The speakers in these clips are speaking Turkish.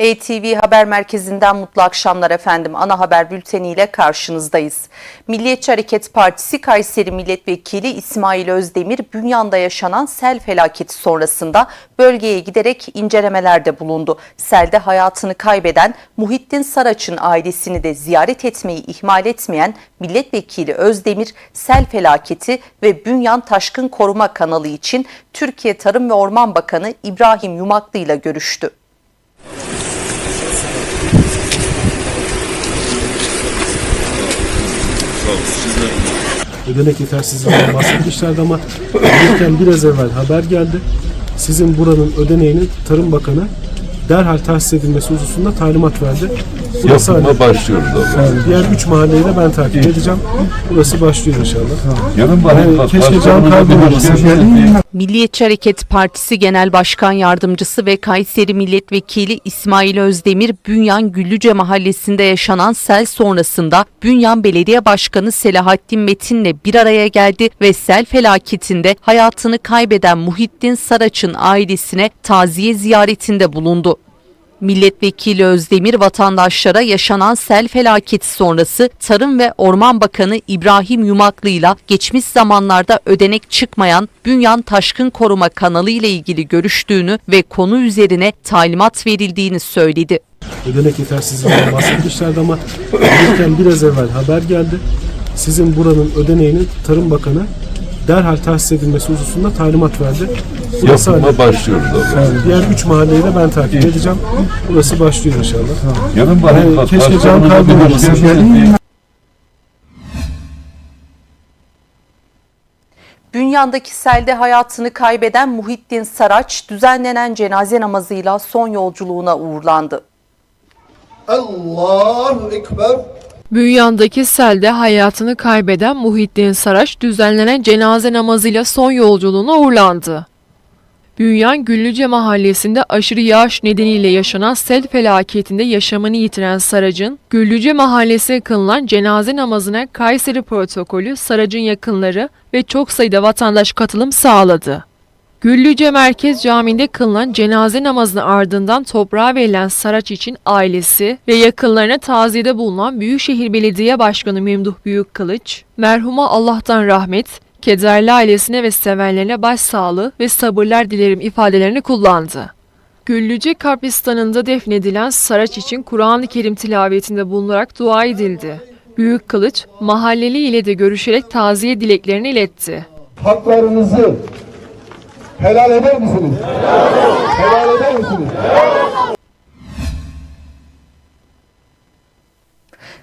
ATV Haber Merkezi'nden mutlu akşamlar efendim. Ana haber bülteniyle karşınızdayız. Milliyetçi Hareket Partisi Kayseri Milletvekili İsmail Özdemir, Bünyan'da yaşanan sel felaketi sonrasında bölgeye giderek incelemelerde bulundu. Selde hayatını kaybeden Muhittin Saraç'ın ailesini de ziyaret etmeyi ihmal etmeyen Milletvekili Özdemir, sel felaketi ve Bünyan Taşkın Koruma kanalı için Türkiye Tarım ve Orman Bakanı İbrahim Yumaklı ile görüştü. Ödenek yetersizliğinden bahsetmişlerdi ama gelirken biraz evvel haber geldi. Sizin buranın ödeneğinin Tarım Bakanı derhal tahsis edilmesi hususunda talimat verdi. Burası Yapıma hani- başlıyoruz o zaman. yani diğer üç mahalleyi de ben takip edeceğim. Burası başlıyor inşallah. Yarın bahane Yani keşke can kaybolmasın. Milliyetçi Hareket Partisi Genel Başkan Yardımcısı ve Kayseri Milletvekili İsmail Özdemir, Bünyan Güllüce Mahallesi'nde yaşanan sel sonrasında Bünyan Belediye Başkanı Selahattin Metin'le bir araya geldi ve sel felaketinde hayatını kaybeden Muhittin Saraç'ın ailesine taziye ziyaretinde bulundu. Milletvekili Özdemir vatandaşlara yaşanan sel felaketi sonrası Tarım ve Orman Bakanı İbrahim Yumaklı ile geçmiş zamanlarda ödenek çıkmayan Bünyan Taşkın Koruma kanalı ile ilgili görüştüğünü ve konu üzerine talimat verildiğini söyledi. Ödenek yetersizliğinden bahsetmişlerdi ama gelirken biraz evvel haber geldi. Sizin buranın ödeneğinin Tarım Bakanı derhal tahsis edilmesi hususunda talimat verdi. Burası hani- Yapıma başlıyoruz o zaman. yani diğer üç mahalleyi de ben takip edeceğim. Burası başlıyor inşallah. Yarın bahane Yani keşke can kaybolmasın. Bünyan'daki selde hayatını kaybeden Muhittin Saraç düzenlenen cenaze namazıyla son yolculuğuna uğurlandı. Allahu Ekber. Bünyan'daki selde hayatını kaybeden Muhittin Saraç düzenlenen cenaze namazıyla son yolculuğuna uğurlandı. Bünyan Güllüce mahallesinde aşırı yağış nedeniyle yaşanan sel felaketinde yaşamını yitiren Sarac'ın Güllüce mahallesine kılınan cenaze namazına Kayseri protokolü, Sarac'ın yakınları ve çok sayıda vatandaş katılım sağladı. Güllüce Merkez Camii'nde kılınan cenaze namazının ardından toprağa verilen Saraç için ailesi ve yakınlarına taziyede bulunan Büyükşehir Belediye Başkanı Memduh Büyükkılıç, merhuma Allah'tan rahmet, kederli ailesine ve sevenlerine başsağlığı ve sabırlar dilerim ifadelerini kullandı. Güllüce kabristanında defnedilen Saraç için Kur'an-ı Kerim tilavetinde bulunarak dua edildi. Büyük Kılıç, mahalleli ile de görüşerek taziye dileklerini iletti. Haklarınızı helal eder misiniz? Helal eder misiniz?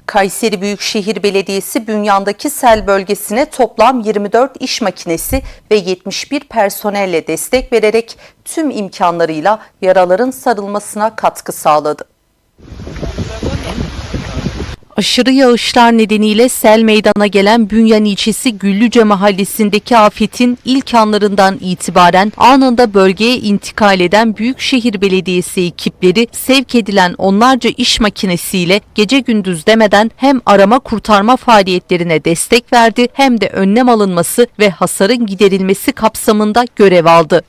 Kayseri Büyükşehir Belediyesi Bünyan'daki sel bölgesine toplam 24 iş makinesi ve 71 personelle destek vererek tüm imkanlarıyla yaraların sarılmasına katkı sağladı. Aşırı yağışlar nedeniyle sel meydana gelen Bünyan ilçesi Güllüce mahallesindeki afetin ilk anlarından itibaren anında bölgeye intikal eden Büyükşehir Belediyesi ekipleri sevk edilen onlarca iş makinesiyle gece gündüz demeden hem arama kurtarma faaliyetlerine destek verdi hem de önlem alınması ve hasarın giderilmesi kapsamında görev aldı.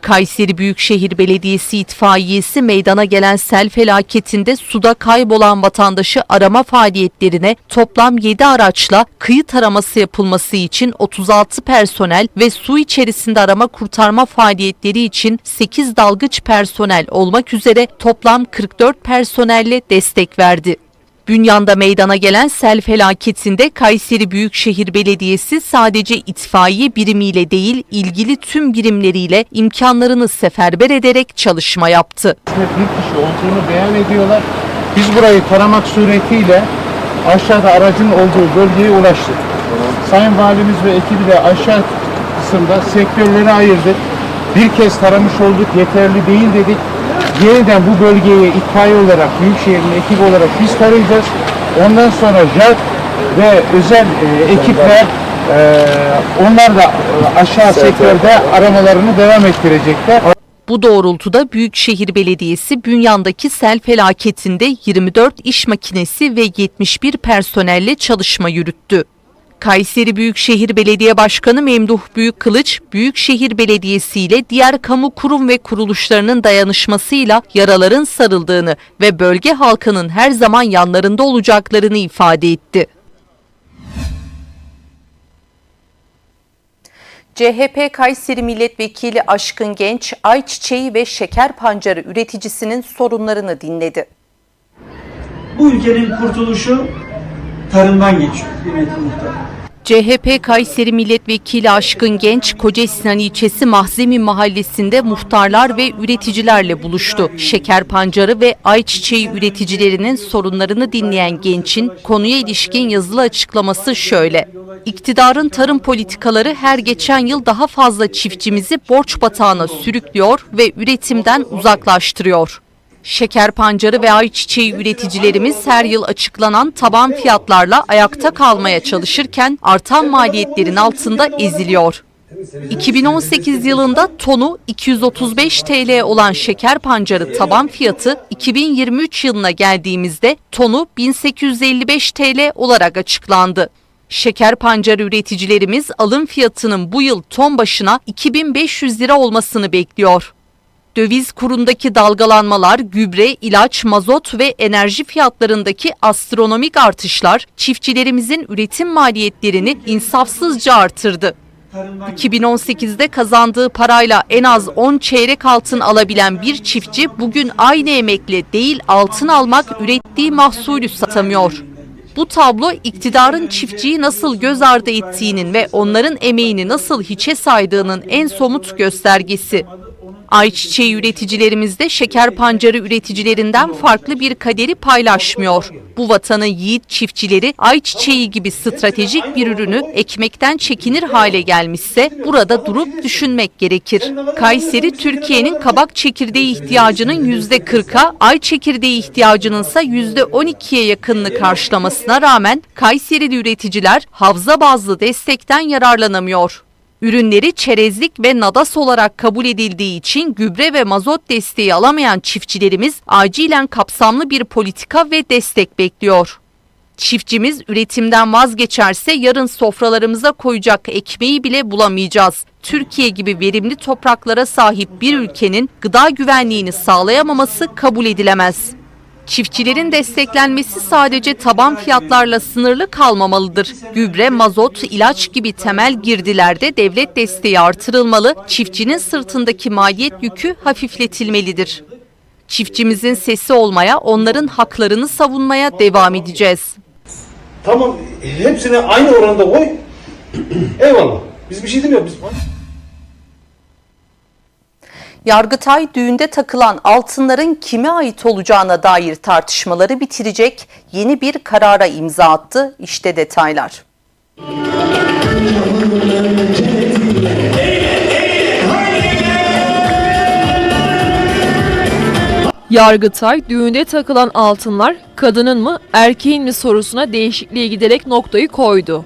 Kayseri Büyükşehir Belediyesi itfaiyesi meydana gelen sel felaketinde suda kaybolan vatandaşı arama faaliyetlerine toplam 7 araçla kıyı taraması yapılması için 36 personel ve su içerisinde arama kurtarma faaliyetleri için 8 dalgıç personel olmak üzere toplam 44 personelle destek verdi. Bünyan'da meydana gelen sel felaketinde Kayseri Büyükşehir Belediyesi sadece itfaiye birimiyle değil ilgili tüm birimleriyle imkanlarını seferber ederek çalışma yaptı. bir kişi olduğunu beyan ediyorlar. Biz burayı taramak suretiyle aşağıda aracın olduğu bölgeye ulaştık. Sayın Valimiz ve ekibi de aşağı kısımda sektörleri ayırdık. Bir kez taramış olduk, yeterli değil dedik. Yeniden bu bölgeye itfaiye olarak, Büyükşehir'in ekibi olarak biz tarayacağız. Ondan sonra JAK ve özel e, ekipler e, onlar da e, aşağı sektörde aramalarını devam ettirecekler. Bu doğrultuda Büyükşehir Belediyesi Bünyan'daki sel felaketinde 24 iş makinesi ve 71 personelle çalışma yürüttü. Kayseri Büyükşehir Belediye Başkanı Memduh Büyükkılıç, Büyükşehir Belediyesi ile diğer kamu kurum ve kuruluşlarının dayanışmasıyla yaraların sarıldığını ve bölge halkının her zaman yanlarında olacaklarını ifade etti. CHP Kayseri Milletvekili Aşkın Genç, ayçiçeği ve şeker pancarı üreticisinin sorunlarını dinledi. Bu ülkenin kurtuluşu tarımdan geçiyor kıymetli muhtarım. CHP Kayseri Milletvekili Aşkın Genç, Kocaesinan ilçesi Mahzemi mahallesinde muhtarlar ve üreticilerle buluştu. Şeker pancarı ve ayçiçeği üreticilerinin sorunlarını dinleyen Genç'in konuya ilişkin yazılı açıklaması şöyle. İktidarın tarım politikaları her geçen yıl daha fazla çiftçimizi borç batağına sürüklüyor ve üretimden uzaklaştırıyor. Şeker pancarı ve ayçiçeği üreticilerimiz her yıl açıklanan taban fiyatlarla ayakta kalmaya çalışırken artan maliyetlerin altında eziliyor. 2018 yılında tonu 235 TL olan şeker pancarı taban fiyatı 2023 yılına geldiğimizde tonu 1855 TL olarak açıklandı. Şeker pancarı üreticilerimiz alım fiyatının bu yıl ton başına 2500 lira olmasını bekliyor. Döviz kurundaki dalgalanmalar, gübre, ilaç, mazot ve enerji fiyatlarındaki astronomik artışlar çiftçilerimizin üretim maliyetlerini insafsızca artırdı. 2018'de kazandığı parayla en az 10 çeyrek altın alabilen bir çiftçi bugün aynı emekle değil altın almak ürettiği mahsulü satamıyor. Bu tablo iktidarın çiftçiyi nasıl göz ardı ettiğinin ve onların emeğini nasıl hiçe saydığının en somut göstergesi. Ayçiçeği üreticilerimiz de şeker pancarı üreticilerinden farklı bir kaderi paylaşmıyor. Bu vatanın yiğit çiftçileri ayçiçeği gibi stratejik bir ürünü ekmekten çekinir hale gelmişse burada durup düşünmek gerekir. Kayseri Türkiye'nin kabak çekirdeği ihtiyacının %40'a, ay çekirdeği ihtiyacının ise %12'ye yakınını karşılamasına rağmen Kayserili üreticiler havza bazlı destekten yararlanamıyor. Ürünleri çerezlik ve nadas olarak kabul edildiği için gübre ve mazot desteği alamayan çiftçilerimiz acilen kapsamlı bir politika ve destek bekliyor. Çiftçimiz üretimden vazgeçerse yarın sofralarımıza koyacak ekmeği bile bulamayacağız. Türkiye gibi verimli topraklara sahip bir ülkenin gıda güvenliğini sağlayamaması kabul edilemez. Çiftçilerin desteklenmesi sadece taban fiyatlarla sınırlı kalmamalıdır. Gübre, mazot, ilaç gibi temel girdilerde devlet desteği artırılmalı, çiftçinin sırtındaki maliyet yükü hafifletilmelidir. Çiftçimizin sesi olmaya, onların haklarını savunmaya devam edeceğiz. Tamam hepsini aynı oranda koy. Eyvallah. Biz bir şey demiyoruz. Biz... Yargıtay düğünde takılan altınların kime ait olacağına dair tartışmaları bitirecek yeni bir karara imza attı. İşte detaylar. Yargıtay düğünde takılan altınlar kadının mı erkeğin mi sorusuna değişikliğe giderek noktayı koydu.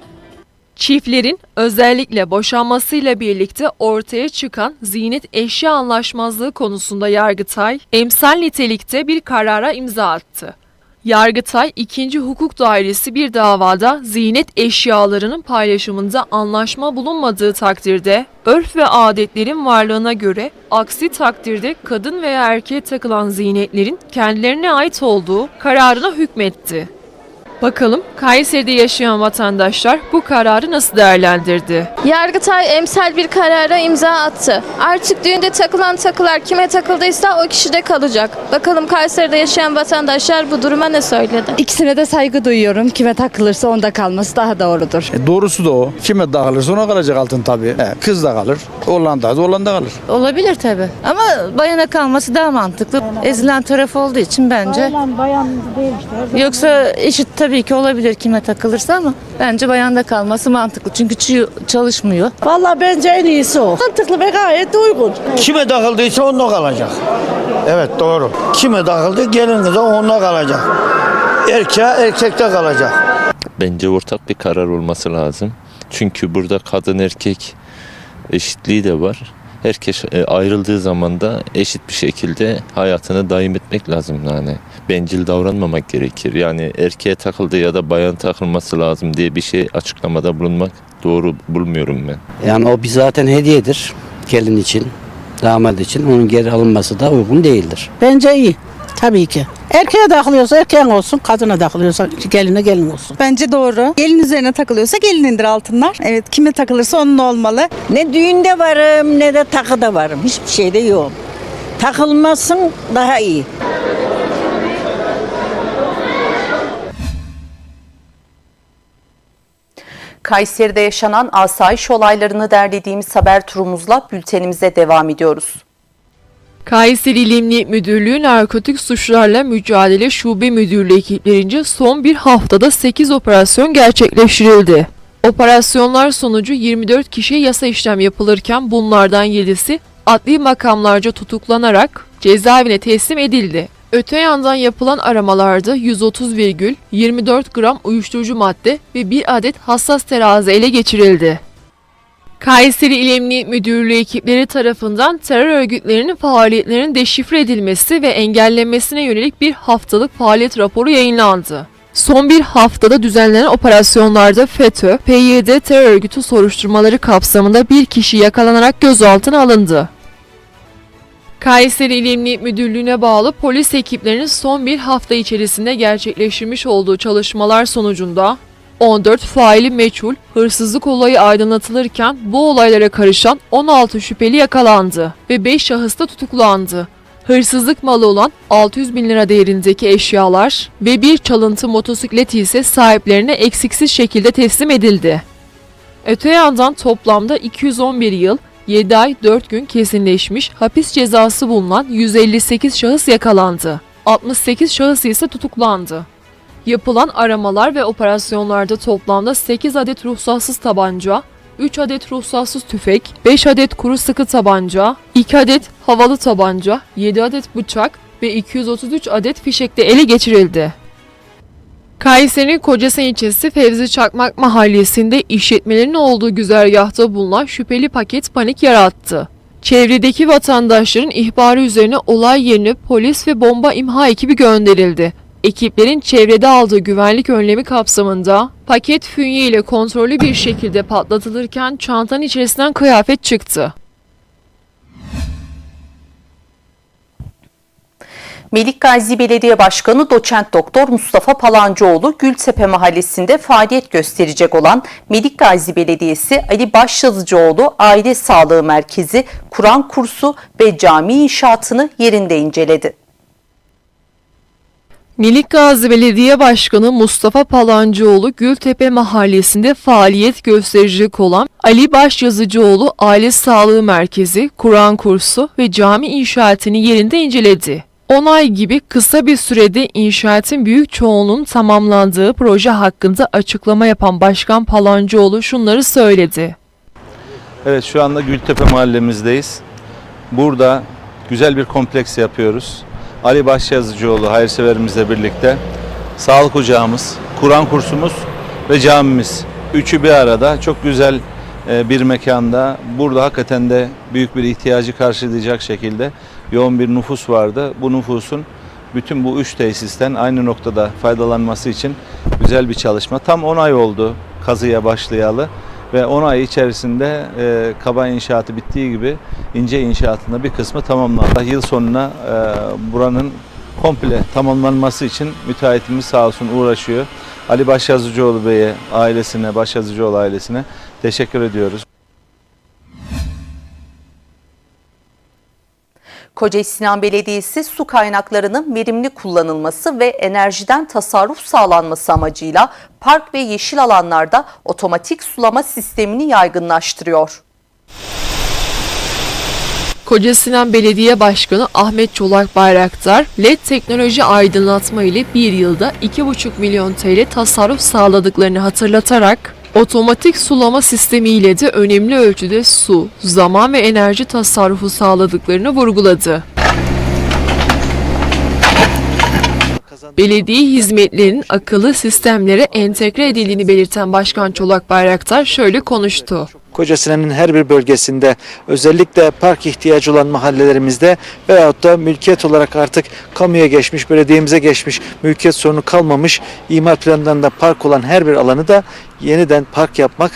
Çiftlerin özellikle boşanmasıyla birlikte ortaya çıkan ziynet eşya anlaşmazlığı konusunda Yargıtay emsal nitelikte bir karara imza attı. Yargıtay 2. Hukuk Dairesi bir davada ziynet eşyalarının paylaşımında anlaşma bulunmadığı takdirde örf ve adetlerin varlığına göre aksi takdirde kadın veya erkeğe takılan ziynetlerin kendilerine ait olduğu kararına hükmetti. Bakalım Kayseri'de yaşayan vatandaşlar bu kararı nasıl değerlendirdi? Yargıtay emsal bir karara imza attı. Artık düğünde takılan takılar kime takıldıysa o kişide kalacak. Bakalım Kayseri'de yaşayan vatandaşlar bu duruma ne söyledi? İkisine de saygı duyuyorum. Kime takılırsa onda kalması daha doğrudur. E, doğrusu da o. Kime dağılırsa ona kalacak altın tabii. E, kız da kalır. Oğlan da oğlan da kalır. Olabilir tabi. Ama bayana kalması daha mantıklı. Ezilen taraf olduğu için bence. bayan değil işte. Yoksa eşit tabii ki olabilir kime takılırsa ama bence bayanda kalması mantıklı. Çünkü çı- çalışmıyor. Valla bence en iyisi o. Mantıklı ve gayet de uygun. Kime takıldıysa onda kalacak. Evet doğru. Kime takıldı gelin kıza onda kalacak. Erkeğe erkekte kalacak. Bence ortak bir karar olması lazım. Çünkü burada kadın erkek eşitliği de var. Herkes e, ayrıldığı zaman da eşit bir şekilde hayatını daim etmek lazım yani. Bencil davranmamak gerekir. Yani erkeğe takıldı ya da bayan takılması lazım diye bir şey açıklamada bulunmak doğru bulmuyorum ben. Yani o bir zaten hediyedir gelin için, damat için. Onun geri alınması da uygun değildir. Bence iyi. Tabii ki. Erkeğe takılıyorsa erkeğin olsun, kadına takılıyorsa geline gelin olsun. Bence doğru. Gelin üzerine takılıyorsa gelinindir altınlar. Evet kime takılırsa onun olmalı. Ne düğünde varım ne de takıda varım. Hiçbir şeyde yok. Takılmasın daha iyi. Kayseri'de yaşanan asayiş olaylarını derlediğimiz haber turumuzla bültenimize devam ediyoruz. Kayseri İl Emniyet Müdürlüğü Narkotik Suçlarla Mücadele Şube Müdürlüğü ekiplerince son bir haftada 8 operasyon gerçekleştirildi. Operasyonlar sonucu 24 kişiye yasa işlem yapılırken bunlardan 7'si adli makamlarca tutuklanarak cezaevine teslim edildi. Öte yandan yapılan aramalarda 130,24 gram uyuşturucu madde ve bir adet hassas terazi ele geçirildi. Kayseri İl Emniyet Müdürlüğü ekipleri tarafından terör örgütlerinin faaliyetlerinin deşifre edilmesi ve engellenmesine yönelik bir haftalık faaliyet raporu yayınlandı. Son bir haftada düzenlenen operasyonlarda FETÖ, PYD terör örgütü soruşturmaları kapsamında bir kişi yakalanarak gözaltına alındı. Kayseri İl Emniyet Müdürlüğü'ne bağlı polis ekiplerinin son bir hafta içerisinde gerçekleştirmiş olduğu çalışmalar sonucunda 14 faili meçhul hırsızlık olayı aydınlatılırken bu olaylara karışan 16 şüpheli yakalandı ve 5 şahıs da tutuklandı. Hırsızlık malı olan 600 bin lira değerindeki eşyalar ve bir çalıntı motosiklet ise sahiplerine eksiksiz şekilde teslim edildi. Öte yandan toplamda 211 yıl, 7 ay 4 gün kesinleşmiş hapis cezası bulunan 158 şahıs yakalandı. 68 şahıs ise tutuklandı. Yapılan aramalar ve operasyonlarda toplamda 8 adet ruhsatsız tabanca, 3 adet ruhsatsız tüfek, 5 adet kuru sıkı tabanca, 2 adet havalı tabanca, 7 adet bıçak ve 233 adet fişek de ele geçirildi. Kayseri'nin Kocasen ilçesi Fevzi Çakmak mahallesinde işletmelerin olduğu güzergahta bulunan şüpheli paket panik yarattı. Çevredeki vatandaşların ihbarı üzerine olay yerine polis ve bomba imha ekibi gönderildi. Ekiplerin çevrede aldığı güvenlik önlemi kapsamında paket fünye ile kontrollü bir şekilde patlatılırken çantanın içerisinden kıyafet çıktı. Melik Gazi Belediye Başkanı Doçent Doktor Mustafa Palancıoğlu Gültepe Mahallesi'nde faaliyet gösterecek olan Melik Gazi Belediyesi Ali Başyazıcıoğlu Aile Sağlığı Merkezi, Kur'an kursu ve cami inşaatını yerinde inceledi. Melik Gazi Belediye Başkanı Mustafa Palancıoğlu Gültepe Mahallesi'nde faaliyet gösterecek olan Ali Başyazıcıoğlu Aile Sağlığı Merkezi, Kur'an kursu ve cami inşaatını yerinde inceledi. 10 ay gibi kısa bir sürede inşaatın büyük çoğunluğunun tamamlandığı proje hakkında açıklama yapan Başkan Palancıoğlu şunları söyledi. Evet şu anda Gültepe mahallemizdeyiz. Burada güzel bir kompleks yapıyoruz. Ali Başyazıcıoğlu hayırseverimizle birlikte sağlık ocağımız, Kur'an kursumuz ve camimiz. Üçü bir arada çok güzel e, bir mekanda. Burada hakikaten de büyük bir ihtiyacı karşılayacak şekilde yoğun bir nüfus vardı. Bu nüfusun bütün bu üç tesisten aynı noktada faydalanması için güzel bir çalışma. Tam 10 ay oldu kazıya başlayalı ve 10 ay içerisinde e, kaba inşaatı bittiği gibi ince inşaatında bir kısmı tamamlandı. Yıl sonuna e, buranın komple tamamlanması için müteahhitimiz sağ olsun uğraşıyor. Ali Başyazıcıoğlu Bey'e, ailesine, Başyazıcıoğlu ailesine teşekkür ediyoruz. Kocaeli Sinan Belediyesi su kaynaklarının verimli kullanılması ve enerjiden tasarruf sağlanması amacıyla park ve yeşil alanlarda otomatik sulama sistemini yaygınlaştırıyor. Kocasinan Belediye Başkanı Ahmet Çolak Bayraktar, LED teknoloji aydınlatma ile bir yılda 2,5 milyon TL tasarruf sağladıklarını hatırlatarak, otomatik sulama sistemi ile de önemli ölçüde su, zaman ve enerji tasarrufu sağladıklarını vurguladı. Belediye hizmetlerinin akıllı sistemlere entegre edildiğini belirten Başkan Çolak Bayraktar şöyle konuştu. Kocasinan'ın her bir bölgesinde özellikle park ihtiyacı olan mahallelerimizde veyahut da mülkiyet olarak artık kamuya geçmiş, belediyemize geçmiş, mülkiyet sorunu kalmamış, imar planlarında park olan her bir alanı da yeniden park yapmak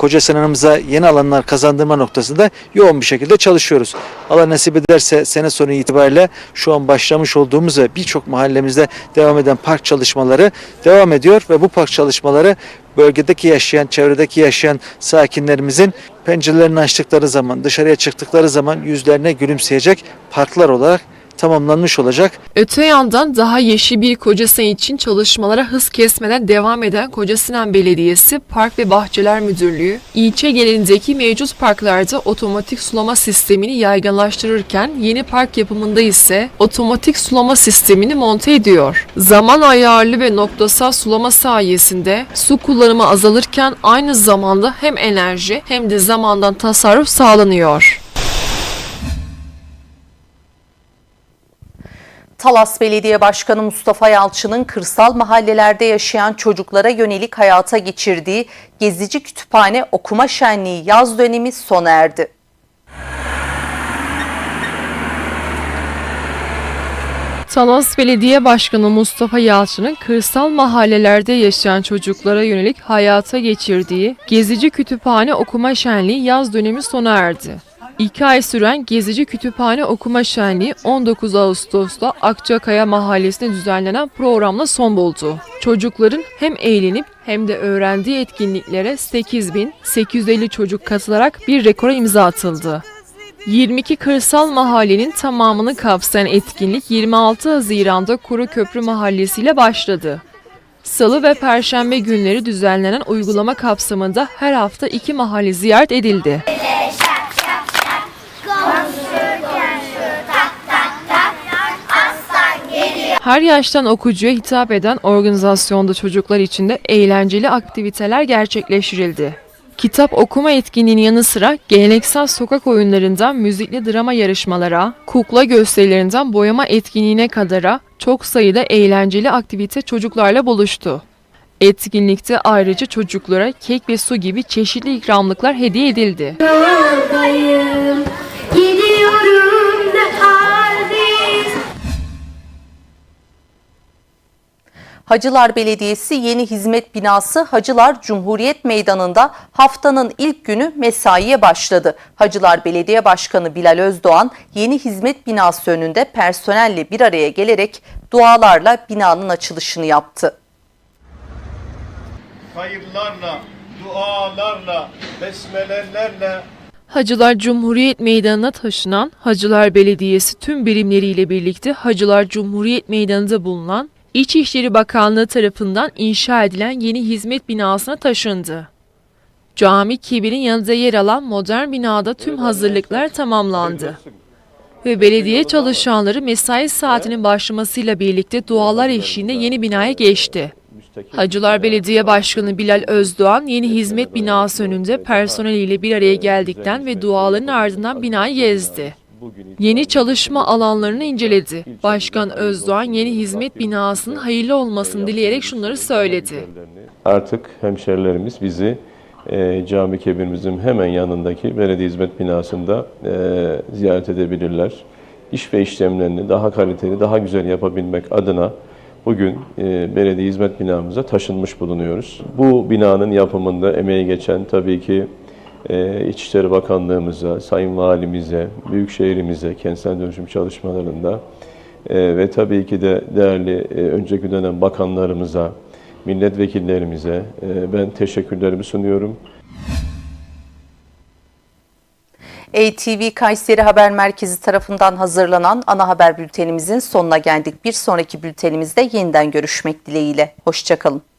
Koca Sinan'ımıza yeni alanlar kazandırma noktasında yoğun bir şekilde çalışıyoruz. Allah nasip ederse sene sonu itibariyle şu an başlamış olduğumuz ve birçok mahallemizde devam eden park çalışmaları devam ediyor ve bu park çalışmaları bölgedeki yaşayan, çevredeki yaşayan sakinlerimizin pencerelerini açtıkları zaman, dışarıya çıktıkları zaman yüzlerine gülümseyecek parklar olarak tamamlanmış olacak. Öte yandan daha yeşil bir Kocasinan için çalışmalara hız kesmeden devam eden Kocasinan Belediyesi Park ve Bahçeler Müdürlüğü, ilçe genelindeki mevcut parklarda otomatik sulama sistemini yaygınlaştırırken yeni park yapımında ise otomatik sulama sistemini monte ediyor. Zaman ayarlı ve noktasal sulama sayesinde su kullanımı azalırken aynı zamanda hem enerji hem de zamandan tasarruf sağlanıyor. Talas Belediye Başkanı Mustafa Yalçın'ın kırsal mahallelerde yaşayan çocuklara yönelik hayata geçirdiği gezici kütüphane okuma şenliği yaz dönemi sona erdi. Talas Belediye Başkanı Mustafa Yalçın'ın kırsal mahallelerde yaşayan çocuklara yönelik hayata geçirdiği Gezici Kütüphane Okuma Şenliği yaz dönemi sona erdi. İki ay süren Gezici Kütüphane Okuma Şenliği 19 Ağustos'ta Akçakaya Mahallesi'nde düzenlenen programla son buldu. Çocukların hem eğlenip hem de öğrendiği etkinliklere 8850 çocuk katılarak bir rekora imza atıldı. 22 kırsal mahallenin tamamını kapsayan etkinlik 26 Haziran'da Kuru Köprü Mahallesi ile başladı. Salı ve Perşembe günleri düzenlenen uygulama kapsamında her hafta iki mahalle ziyaret edildi. Her yaştan okuyucuya hitap eden organizasyonda çocuklar için de eğlenceli aktiviteler gerçekleştirildi. Kitap okuma etkinliğinin yanı sıra geleneksel sokak oyunlarından müzikli drama yarışmalara, kukla gösterilerinden boyama etkinliğine kadara çok sayıda eğlenceli aktivite çocuklarla buluştu. Etkinlikte ayrıca çocuklara kek ve su gibi çeşitli ikramlıklar hediye edildi. Hacılar Belediyesi yeni hizmet binası Hacılar Cumhuriyet Meydanı'nda haftanın ilk günü mesaiye başladı. Hacılar Belediye Başkanı Bilal Özdoğan yeni hizmet binası önünde personelle bir araya gelerek dualarla binanın açılışını yaptı. Hayırlarla, dualarla, besmelelerle Hacılar Cumhuriyet Meydanı'na taşınan Hacılar Belediyesi tüm birimleriyle birlikte Hacılar Cumhuriyet Meydanı'nda bulunan İçişleri Bakanlığı tarafından inşa edilen yeni hizmet binasına taşındı. Cami Kibir'in yanında yer alan modern binada tüm hazırlıklar tamamlandı. Ve belediye çalışanları mesai saatinin başlamasıyla birlikte dualar eşliğinde yeni binaya geçti. Hacılar Belediye Başkanı Bilal Özdoğan yeni hizmet binası önünde personeliyle bir araya geldikten ve duaların ardından binayı gezdi. Yeni çalışma alanlarını inceledi. Başkan Özdoğan yeni hizmet binasının hayırlı olmasını dileyerek şunları söyledi. Artık hemşerilerimiz bizi e, cami kebirimizin hemen yanındaki belediye hizmet binasında e, ziyaret edebilirler. İş ve işlemlerini daha kaliteli, daha güzel yapabilmek adına bugün e, belediye hizmet binamıza taşınmış bulunuyoruz. Bu binanın yapımında emeği geçen tabii ki e, İçişleri Bakanlığımıza, Sayın Valimize, Büyükşehirimize, kentsel dönüşüm çalışmalarında e, ve tabii ki de değerli e, önceki dönem bakanlarımıza, milletvekillerimize e, ben teşekkürlerimi sunuyorum. ATV Kayseri Haber Merkezi tarafından hazırlanan ana haber bültenimizin sonuna geldik. Bir sonraki bültenimizde yeniden görüşmek dileğiyle. Hoşçakalın.